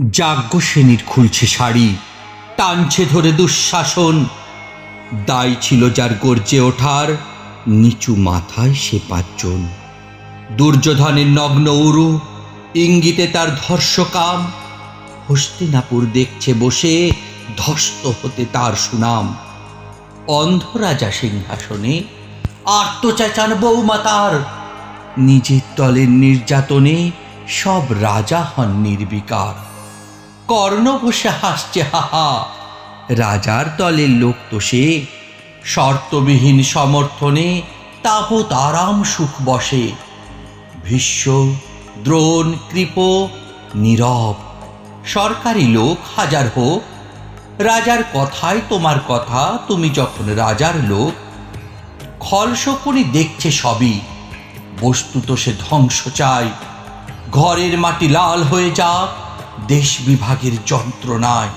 যাজ্ঞসেনীর খুলছে শাড়ি, টানছে ধরে দুঃশাসন। দায় ছিল যার গর্জে ওঠার, নিচু মাথায় সে পাঁচজন। দুর্যোধনের নগ্ন উরু, ইঙ্গিতে তার ধর্ষকাম। হস্তিনাপুর দেখছে বসে, ধস্ত হতে তার সুনাম। অন্ধ রাজা সিংহাসনে আত্মচাচান বৌমাতার নিজের দলের নির্যাতনে সব রাজা হন নির্বিকার। কর্ণ বসে হাসছে হাহা রাজার দলের লোক তো সে। শর্তবিহীন সমর্থনে তাবৎ আরাম সুখ বসে। ভীষ্ম, দ্রোণ, কৃপ, নীরব। সরকারি লোক হাজার হোক। রাজার কথায় তোমার কথা, তুমি যখন রাজার লোক। খলশকুনি দেখছে সবই। বস্তুত সে ধ্বংস চায় ঘরের মাটি লাল হয়ে যাক। দেশ বিভাগের যন্ত্রণায়।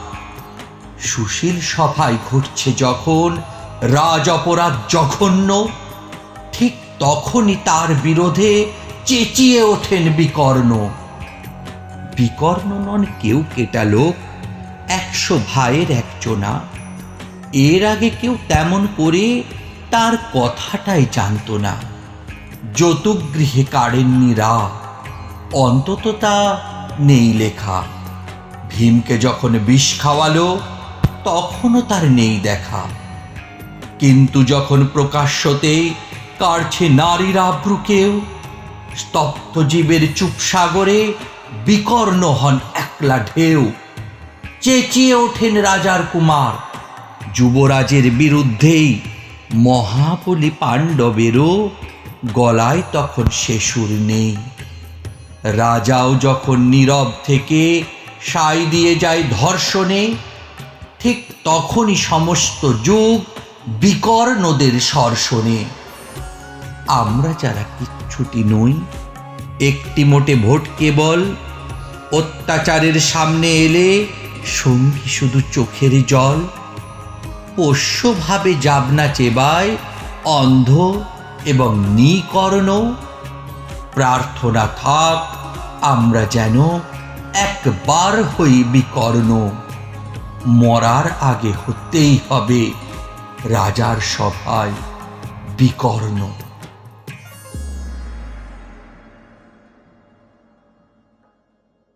সুশীল সভায় ঘটছে যখন রাজ অপরাধ জঘন্য, ঠিক তখনই তার বিরোধে চেঁচিয়ে ওঠেন বিকর্ণ। বিকর্ণ নন কেউ কেটা লোক, একশো ভাইয়ের একজনা। এর আগে কেউ তেমন করে তার কথাটাই জানতো না। যতুগৃহে কাড়েননি রা অন্তত তা নেই লেখা। ভীমকে যখন বিষ খাওয়ালো, তখনও তার নেই দেখা। কিন্তু যখন প্রকাশ্যতে কাড়ছে নারীর আব্রুকেও, স্তব্ধ জীবের চুপসাগরে বিকর্ণ হন একলা ঢেউ। চেঁচিয়ে ওঠেন রাজার কুমার। যুবরাজের বিরুদ্ধেই মহাবলী পাণ্ডবেরও গলায় তখন সে সুর নেই। রাজাও যখন নীরব থেকে সাই দিয়ে যায় ধর্ষণে, ঠিক তখনই সমস্ত যুগ বিকর্ণদের সর্ষণে আমরা যারা কিচ্ছুটি নই, একটি মোটে ভোট কেবল, অত্যাচারের সামনে এলে সঙ্গী শুধু চোখের জল। পোষ্যভাবে যাবনা চেবায় অন্ধ এবং নিকর্ণ। প্রার্থনা থাক আমরা যেন একবার হই বিকর্ণ। মরার আগে হতেই হবে রাজার সভায় বিকর্ণ।